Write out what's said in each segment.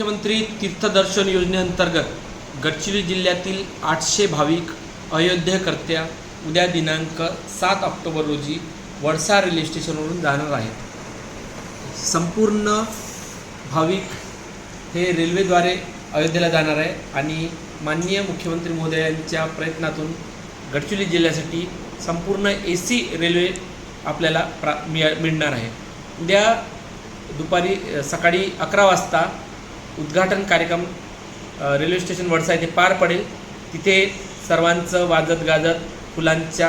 मुख्यमंत्री तीर्थदर्शन योजनेअंतर्गत गडचिरोली जिल्ह्यातील आठशे भाविक अयोध्येकरत्या उद्या दिनांक सात ऑक्टोबर रोजी वडसा रेल्वे स्टेशनवरून जाणार आहेत. संपूर्ण भाविक हे रेल्वेद्वारे अयोध्येला जाणार आहे आणि माननीय मुख्यमंत्री महोदयांच्या प्रयत्नातून गडचिरोली जिल्ह्यासाठी संपूर्ण ए सी रेल्वे आपल्याला प्रा मिळणार आहे. उद्या दुपारी सकाळी अकरा वाजता उद्घाटन कार्यक्रम रेल्वे स्टेशन वडसा येथे पार पडेल. तिथे सर्वांचं वाजत गाजत फुलांच्या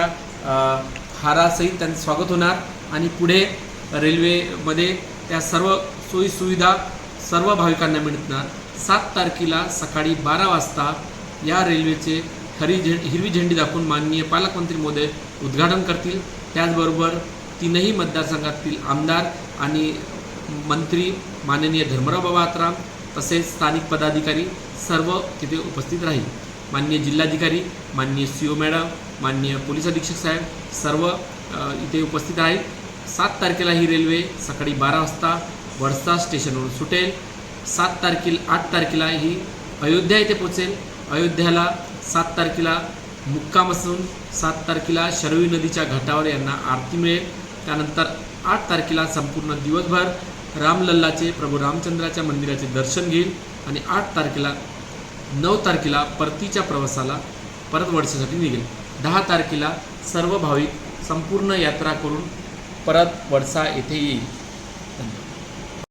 हारासहित त्यांचं स्वागत होणार. आणि पुढे रेल्वेमध्ये त्या सर्व सोयीसुविधा सर्व भाविकांना मिळणार. सात तारखेला सकाळी बारा वाजता या रेल्वेचे हरी झें हिरवी झेंडी दाखवून माननीय पालकमंत्री मोदी उद्घाटन करतील. त्याचबरोबर तीनही मतदारसंघातील आमदार आणि मंत्री माननीय धर्मराव बाबा आत्राम तसेच स्थानिक पदाधिकारी सर्व तिथे उपस्थित राहील. माननीय जिल्हाधिकारी माननीय सी ओ मॅडम माननीय पोलीस अधीक्षक साहेब सर्व इथे उपस्थित आहेत सात तारखेला ही रेल्वे सकाळी बारा वाजता वडसा स्टेशनवरून सुटेल. सात तारखेला आठ तारखेला ही अयोध्या येथे पोचेल अयोध्याला सात तारखेला मुक्काम असून सात तारखेला शरवी नदीच्या घाटावर यांना आरती मिळेल. त्यानंतर आठ तारखेला संपूर्ण दिवसभर रामलल्लाचे प्रभू रामचंद्राच्या मंदिराचे दर्शन घेईल आणि आठ तारखेला नऊ तारखेला परतीच्या प्रवासाला परत वडसासाठी निघेल. दहा तारखेला सर्व भाविक संपूर्ण यात्रा करून परत वडसा येथे येईल.